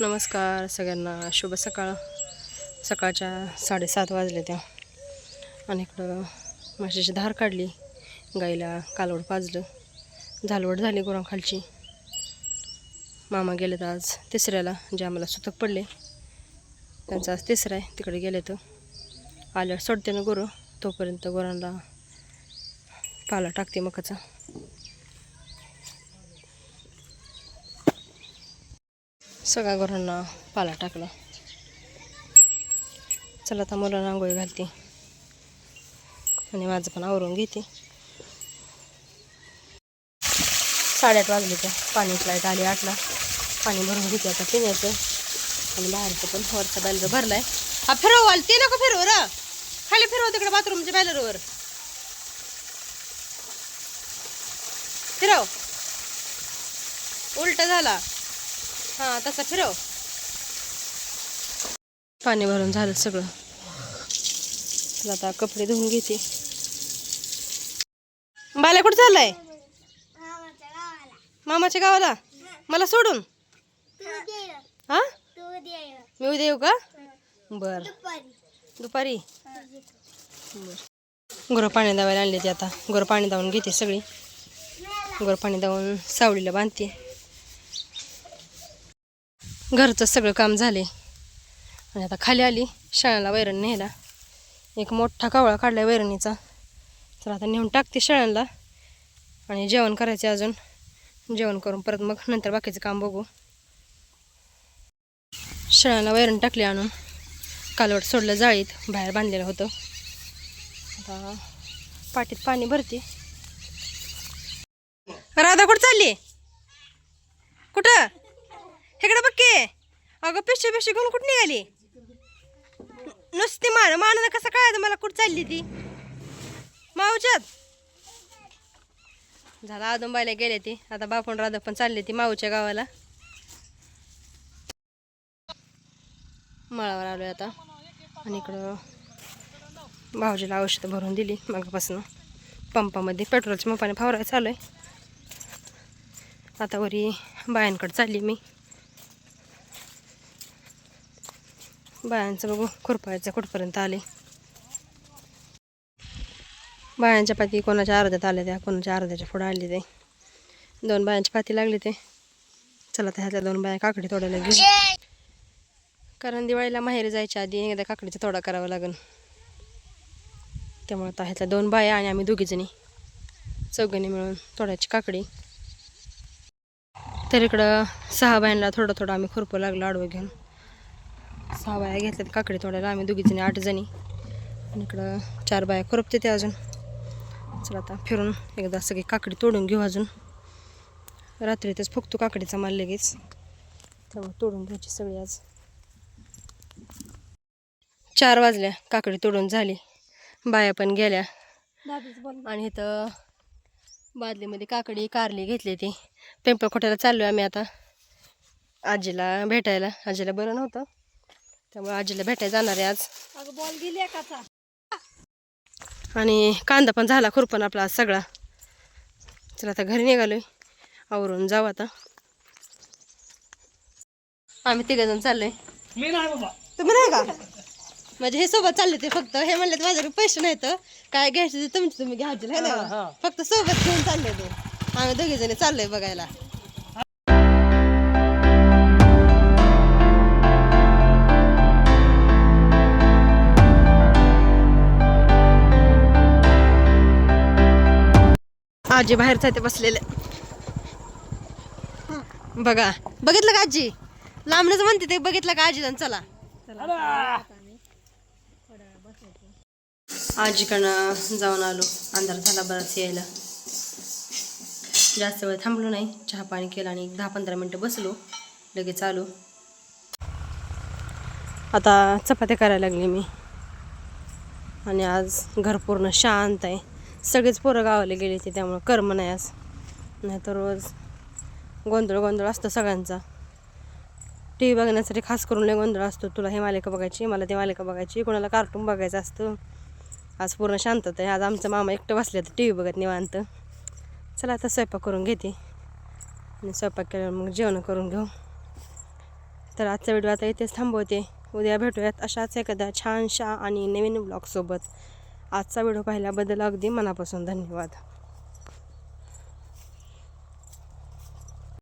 नमस्कार सगळ्यांना. शुभ सकाळ. सकाळच्या साडेसात वाजले त्या. आणि इकडं माशाची धार काढली. गाईला कालवड पाजलं. झालवड झाली गुरांखालची. मामा गेलेत आज तिसऱ्याला जे आम्हाला सुतक पडले. त्यांचा आज तिसरा आहे तिकडे गेले तर आल्यावर सोडते ना गुरं. तोपर्यंत गुरांना पाला टाकते मकाचा. सगळ्या गुरांना पाला टाकला. चला आता मुलांना आंघोळी घालते. आणि माझं पण आवरून घेते. साडेआठ वाजले त्या पाणी लाइट आली आठला. पाणी भरून घेते आता पिण्याचं. आणि बाहेरचं पण वरचा बॅलर भरलाय. हा फिरव आल ते नको फिरव र. खाली फिरव तिकडे बाथरूमच्या बॅलरवर. फिरव. उलट झाला. हा तसं फिरव पाणी भरून झालं सगळं. आता कपडे धुवून घेते. बाल्या कुठं चाललाय? मामाच्या गावाला? मला सोडून. हा? मी उद्या येऊ का? बर. दुपारी. बर गोरं पाणी दावायला आणले ते आता. गोरं पाणी दावून घेते सगळी. गोरं पाणी दावून सावळीला बांधते. घरचं सगळं काम झाले. आणि आता खाली आली शाळाला वैरण न्यायला. एक मोठा कावळा काढलाय वैरणीचा. तर आता नेऊन टाकते शाळांना आणि जेवण करायचे अजून. जेवण करून परत मग नंतर बाकीचं काम बघू. शाळांना वैरण टाकले आणून. कालवट सोडलं जाळीत बाहेर बांधलेलं होतं. आता पाटीत पाणी भरते. राधा कुठं चालली? कुठं? इकडे बघ के. अगं पिशवी पेशी घेऊन कुठं निघाली? नुसती मान मान कसं कळायचं मला कुठं चालली ती? माऊच्यात. झाला बायला गेले ती. आता बापून राधा पण चालली ती माऊच्या गावाला. मळावर आलोय आता. आणि इकडं भाऊजीला औषधं भरून दिली मागापासून. पंपामध्ये पेट्रोलच्या पंपाने फवारायला चालू आहे आता वरी बायांकडे चालली मी. बायांचं बघू खुरपायचं कुठपर्यंत आले. बायांच्या पाती कोणाच्या अर्ध्यात आल्या त्या कोणाच्या अर्ध्याच्या पुढं आले ते. दोन बायांची पाती लागली ते. चला तर ह्यातल्या दोन बाया काकडी तोडायला घेऊ. कारण दिवाळीला माहेरी जायच्या आधी एकदा काकडीचा तोडा करावा लागेल त्यामुळे आता ह्यातल्या दोन बाया आणि आम्ही दोघीजणी चौघणी मिळून तोडायची काकडी. तर इकडं सहा बायांना थोडं थोडं आम्ही खुरपं लागलो आडवं घेऊन. सहा बाया घेतल्यात काकडी तोडायला आम्ही दोघीजणी आठ जणी. आणि इकडं चार बाया खुरपते ते अजून. चला आता फिरून एकदा सगळी काकडी तोडून घेऊ अजून. रात्री तेच फुकतो काकडीचा माल लगेच. त्यामुळे तोडून घ्यायची सगळी आज. चार वाजल्या काकडी तोडून झाली. बाया पण गेल्या. आणि इथं बादलीमध्ये काकडी कारली घेतली ती. पिंपळखोट्याला चाललो आम्ही आता. आजीला भेटायला. आजीला बरं नव्हतं. त्यामुळे आजीला भेटायला जाणार आहे आज. अगं बॉल गेली एकाचा. आणि कांदा पण झाला खुरपण आपला आज सगळा. चला आता घरी निघालोय. आवरून जाऊ आता. आम्ही तिघ जण चाललोय. मी नाही बाबा. तुम्ही नाही का? म्हणजे हे सोबत चालले ते फक्त. हे म्हणले माझ्याकडे पैसे नाहीत. काय घ्यायचे ते तुमचे तुम्ही घ्यायचे फक्त सोबत घेऊन चालले ते. आम्ही दोघे जणी चाललोय बघायला. आजी बाहेर जाते बसलेले. बघा बघितलं का आजी? लांबणच म्हणते ते बघितलं का आजी? चला. आजीकडनं जाऊन आलो. अंधार झाला बराच यायला. जास्त वेळ थांबलो नाही. चहा पाणी केलं आणि दहा पंधरा मिनटं बसलो. लगेच आलो. आता चपात्या करायला लागली मी. आणि आज घर पूर्ण शांत आहे. सगळेच पोरं गावाला गेले ते त्यामुळं कर्म नाही आज नाही तर रोज गोंधळ गोंधळ असतो सगळ्यांचा. टी व्ही बघण्यासाठी खास करून लय गोंधळ असतो. तुला हे मालिका बघायची मला ते मालिका बघायची कोणाला कार्टून बघायचं असतं. आज पूर्ण शांतता आहे आज आमचं मामा एकटं बसले तर टी व्ही बघत निवांत. चला आता स्वयंपाक करून घेते. आणि स्वयंपाक केल्यावर मग जेवण करून घेऊ. तर आजचा व्हिडिओ आता इथेच थांबवते. उद्या भेटूयात अशाच एखाद्या छानशा आणि नवीन ब्लॉगसोबत आजचा व्हिडिओ पाहिल्याबद्दल अगदी मनापासून धन्यवाद.